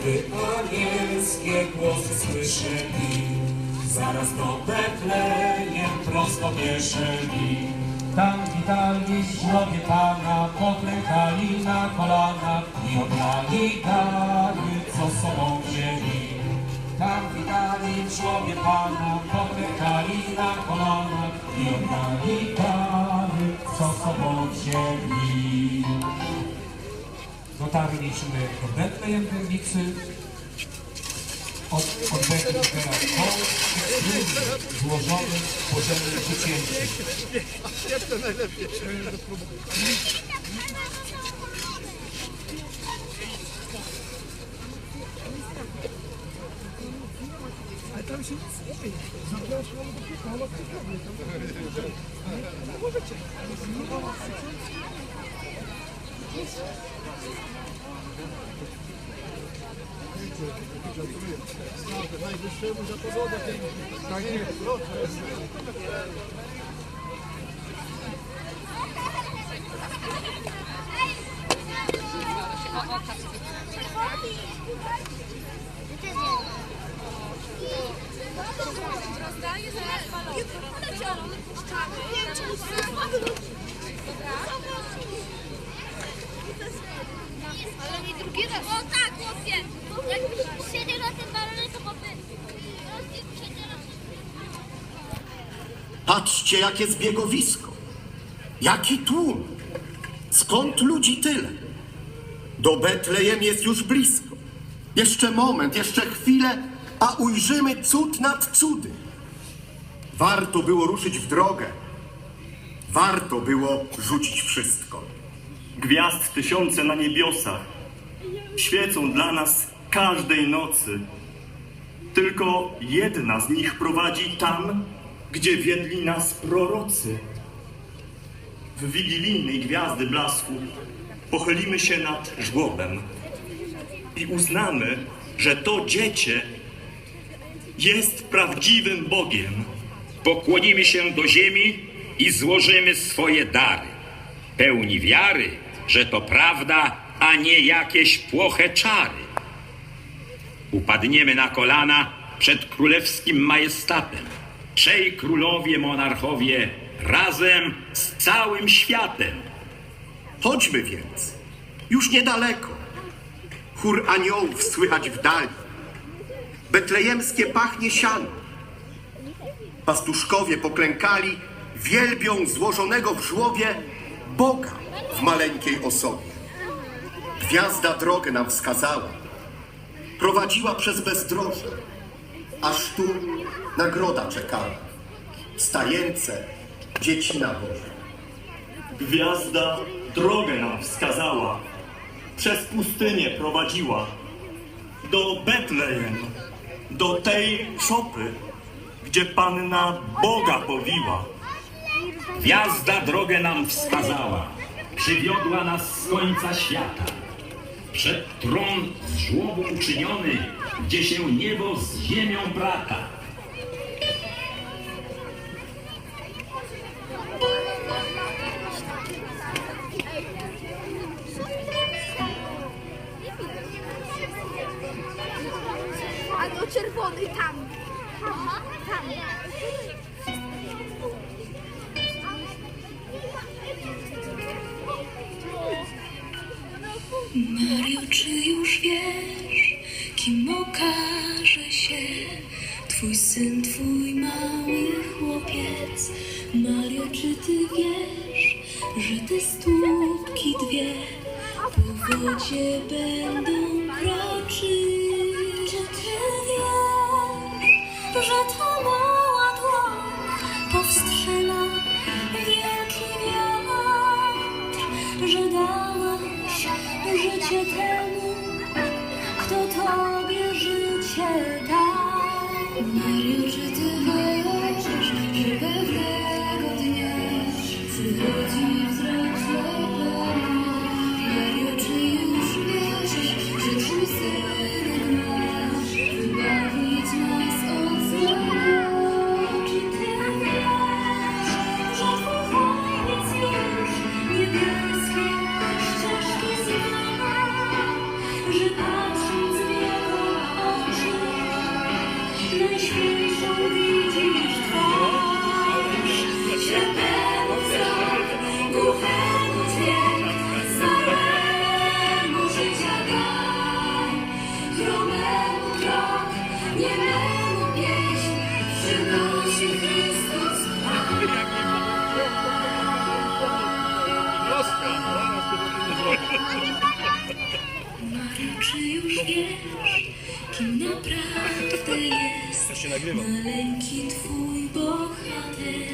gdy anielskie głosy słyszę i zaraz do Betlejem prosto pieszeli. Tam witali ślubie Pana, poklękali na kolanach i oddali dary, co sobą wzięli. Tam witali ślubie Pana, poklękali na kolanach i oddali dary, co sobą wzięli. Otarın içinde Bethlehem dergisi, od odbędnika koł, złożony w podzielnym przycięciu. Jak to najlepiej? Ale tam się nic nie dzieje. Zabierasz mamy do kuka, ona chce problem. Nie możecie. Nie możecie. Jutro poleciało, puszczamy. Dobra. Ale nie drugi raz. O tak, chłopie. Jakbyś siedział na tym balonie, to by... Patrzcie, jakie zbiegowisko. Jaki tłum. Skąd ludzi tyle? Do Betlejem jest już blisko. Jeszcze moment, jeszcze chwilę, a ujrzymy cud nad cudy. Warto było ruszyć w drogę. Warto było rzucić wszystko. Gwiazd tysiące na niebiosach świecą dla nas każdej nocy. Tylko jedna z nich prowadzi tam, gdzie wiedli nas prorocy. W wigilijnej gwiazdy blasku pochylimy się nad żłobem i uznamy, że to dziecię jest prawdziwym Bogiem. Pokłonimy się do ziemi i złożymy swoje dary, pełni wiary, że to prawda, a nie jakieś płoche czary. Upadniemy na kolana przed królewskim majestatem. Trzej królowie, monarchowie razem z całym światem. Chodźmy więc. Już niedaleko. Chór aniołów słychać w dali. Betlejemskie pachnie siano. Pastuszkowie poklękali, wielbią złożonego w żłobie Boga w maleńkiej osobie. Gwiazda drogę nam wskazała. Prowadziła przez bezdroże, aż tu nagroda czekała. Stajence, dziecina Boża. Gwiazda drogę nam wskazała, przez pustynię prowadziła, do Betlejem, do tej szopy, gdzie Panna Boga powiła. Gwiazda drogę nam wskazała, przywiodła nas z końca świata. Przed tron z żłobu uczyniony, gdzie się niebo z ziemią brata. Mario, czy już wiesz, kim okaże się Twój syn, twój mały chłopiec? Mario, czy ty wiesz, że te stópki dwie po wodzie będą Mario, czy już wiesz, kim naprawdę jest maleńki twój bohater?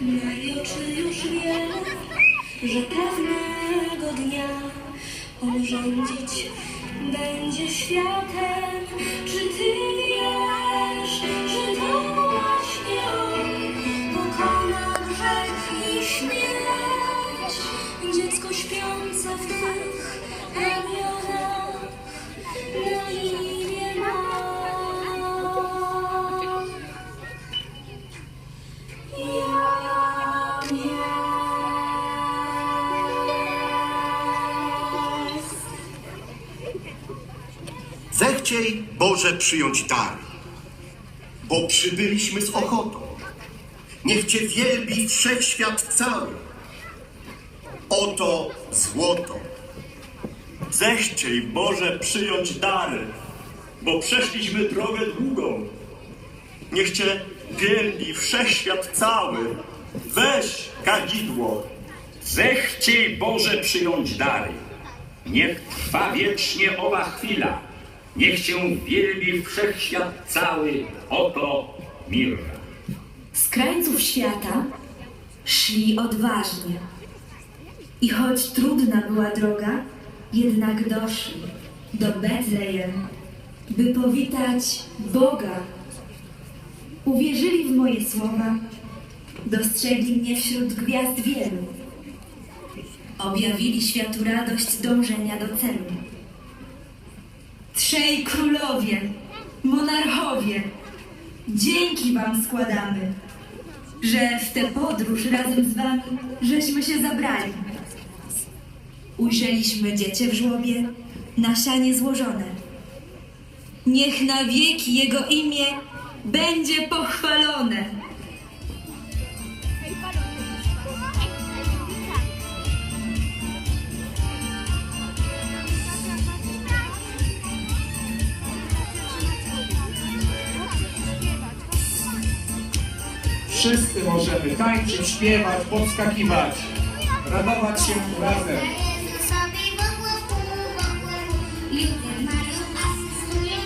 Mario, czy już wiesz, że pewnego dnia on rządzić będzie światem? Czy ty wiesz, Zechciej Boże przyjąć dar, bo przybyliśmy z ochotą. Niech Cię wielbi wszechświat cały. Oto złoto. Zechciej, Boże, przyjąć dary, bo przeszliśmy drogę długą. Niech Cię wielbi wszechświat cały. Weź kadzidło, Zechciej Boże przyjąć dary. Niech trwa wiecznie owa chwila. Niech się wielbi wszechświat cały. Oto Mirra. Z krańców świata szli odważnie. I choć trudna była droga, jednak doszli do Betlejem, by powitać Boga. Uwierzyli w moje słowa, dostrzegli mnie wśród gwiazd wielu. Objawili światu radość dążenia do celu. Trzej królowie, monarchowie, Dzięki Wam składamy, że w tę podróż razem z Wami żeśmy się zabrali. Ujrzeliśmy dziecię w żłobie, na sianie złożone. Niech na wieki Jego imię będzie pochwalone. Wszyscy możemy tańczyć, śpiewać, podskakiwać, radować się razem. Wokół, wokół, Józef Marył asystują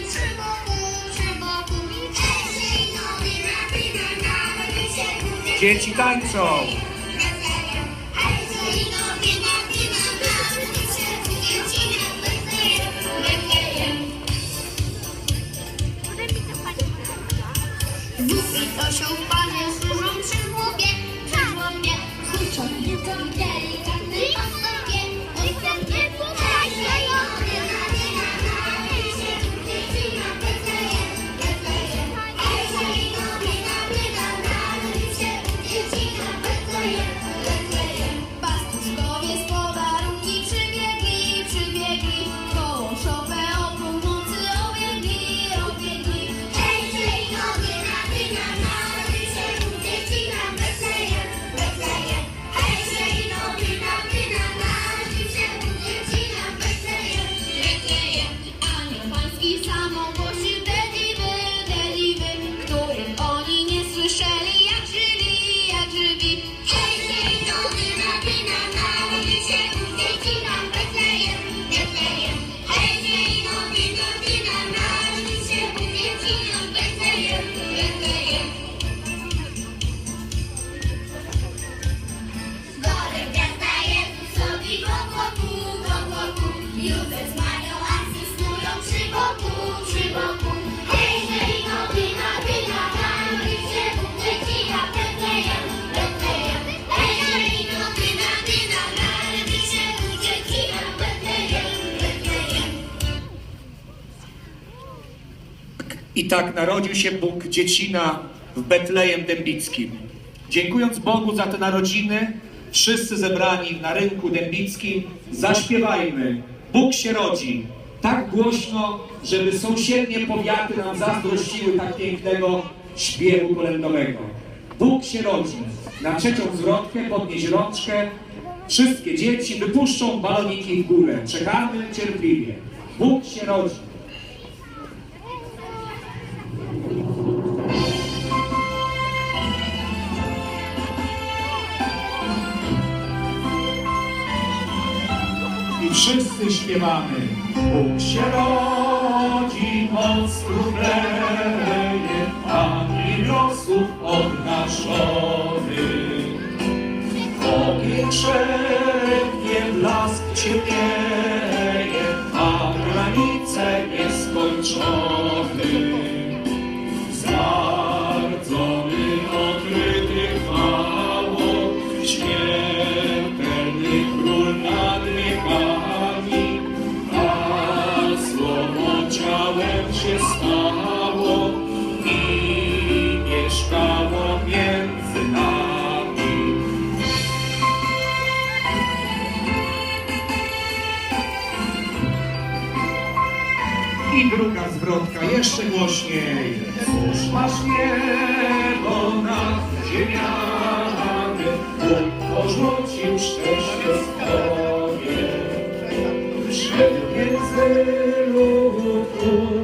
I tak narodził się Bóg dziecina w Betlejem Dębickim. Dziękując Bogu za te narodziny, wszyscy zebrani na rynku dębickim, zaśpiewajmy. Bóg się rodzi. tak głośno, żeby sąsiednie powiaty nam zazdrościły tak pięknego śpiewu kolędowego. Bóg się rodzi. Na trzecią zwrotkę podnieś rączkę. Wszystkie dzieci wypuszczą baloniki w górę. Czekamy cierpliwie. Bóg się rodzi. Wszyscy śpiewamy. Bóg się rodzi, króluje, jeszcze głośniej. Cóż masz niebo nad ziemiami, Bóg porzucił szczęście swoje. Wszedł między lud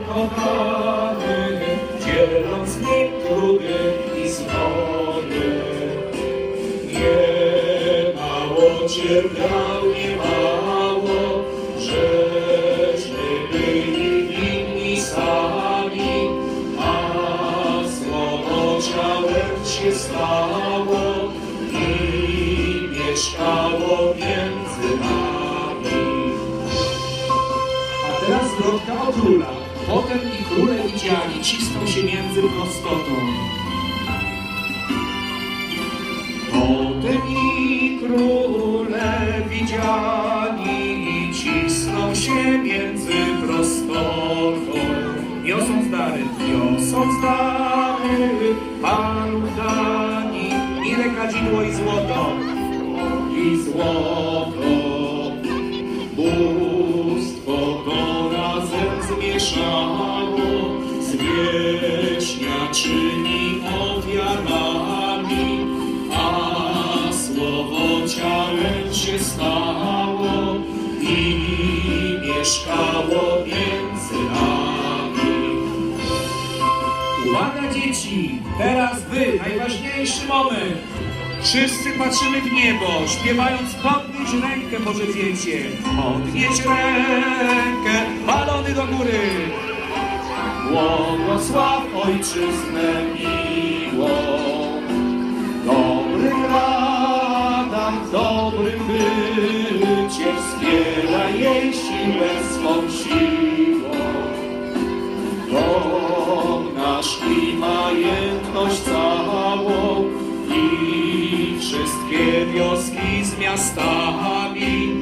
ukochany, dzieląc nim trudy i swoje. Nie mało cierpiał, się stało i mieszkało między nami. A teraz zwrotka o króla. Potem i króle widziani cisną się między prostotą. Potem i króle widziani cisną się między prostotą. Niosąc dary, niosąc dary, Panu dani, ile kadzidło i złoto, i złoto. Bóstwo to razem zmieszało, z wieśniaczymi ofiarami, a słowo ciałem się stało i mieszkało teraz wy, najważniejszy moment. Wszyscy patrzymy w niebo, śpiewając podnieś rękę Boże dziecię. Podnieś rękę, balony do góry. Błogosław ojczyznę miłą. Dobrym radam, dobrym bycie, wspieraj jej siłę swą wszystkie wioski z miastami,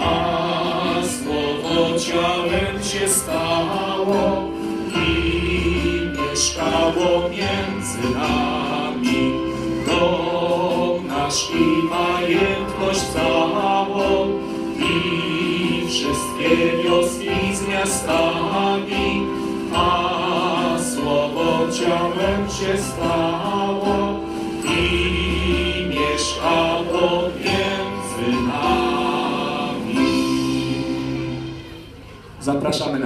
a słowo ciałem się stało i mieszkało między nami. Dom nasz i majętność całą i wszystkie wioski z miastami, a słowo ciałem się stało Zapraszamy na